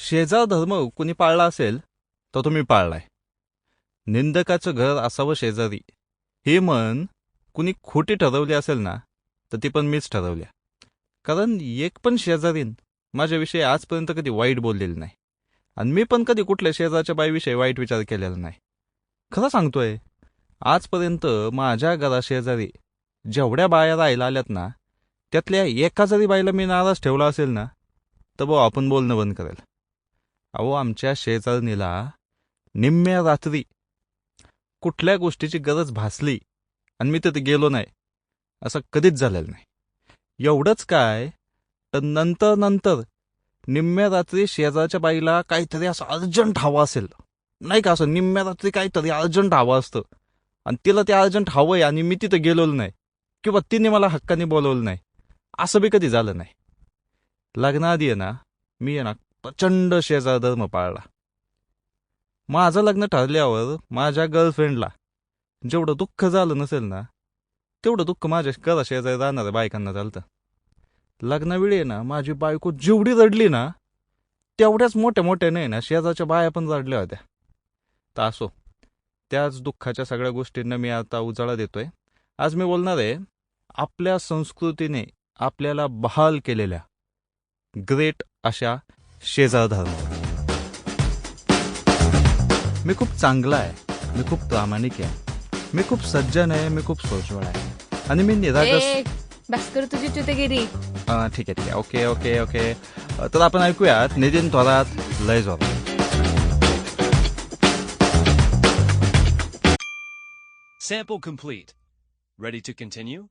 शेजार धर्म कुणी पाळला असेल तर तुम्ही पाळलाय. निंदकाचं घर असावं शेजारी. हे मन कुणी खोटी ठरवली असेल ना तर ती पण मीच ठरवल्या. कारण एक पण शेजारीन माझ्याविषयी आजपर्यंत कधी वाईट बोललेलं नाही. आणि मी पण कधी कुठल्या शेजारच्या बाईविषयी वाईट विचार केलेला नाही. खरं सांगतोय आजपर्यंत माझ्या घराशेजारी जेवढ्या बाया राहायला आल्यात ना त्यातल्या एका जरी बाईला मी नाराज ठेवला असेल ना तर भाऊ आपण बोलणं बंद करेल. अहो आमच्या शेजारणीला निम्म्या रात्री कुठल्या गोष्टीची गरज भासली आणि मी तिथे गेलो नाही असं कधीच झालेलं नाही. एवढंच काय तर नंतर नंतर निम्म्या रात्री शेजारच्या बाईला काहीतरी असं अर्जंट हवं असेल. नाही का असं निम्म्या रात्री काहीतरी अर्जंट हवं असतं आणि तिला ते अर्जंट हवंय आणि मी तिथं गेलेलो नाही किंवा तिने मला हक्काने बोलवलं नाही असं बी कधी झालं नाही. लग्नाआधी आहे ना मी आहे ना प्रचंड शेजार धर्म पाळला माझं लग्न ठरल्यावर माझ्या गर्लफ्रेंडला जेवढं दुःख झालं नसेल ना तेवढं दुःख माझ्या घरा शेजारी राहणाऱ्या बायकांना झालं लग्नावेळी आहे ना माझी बायको जेवढी रडली ना तेवढ्याच मोठ्या मोठ्या नाही ना शेजारच्या बाया पण रडल्या होत्या. तर असो त्याच दुःखाच्या सगळ्या गोष्टींना मी आता उजाळा देतोय. आज मी बोलणार आहे आपल्या संस्कृतीने आपल्याला बहाल केलेल्या ग्रेट अशा शेजार धर्म मी खूप चांगला आहे. मी खूप प्रामाणिक आहे. मी खूप सज्जन आहे. मी खूप सोजवळ आहे. आणि मी निरागस बस कर तुझी चुतेगिरी हा, ठीक आहे ठीक आहे. Okay okay okay. तर आपण ऐकूयात नितीन थोरात लय जोरात. Sample complete. Ready to continue?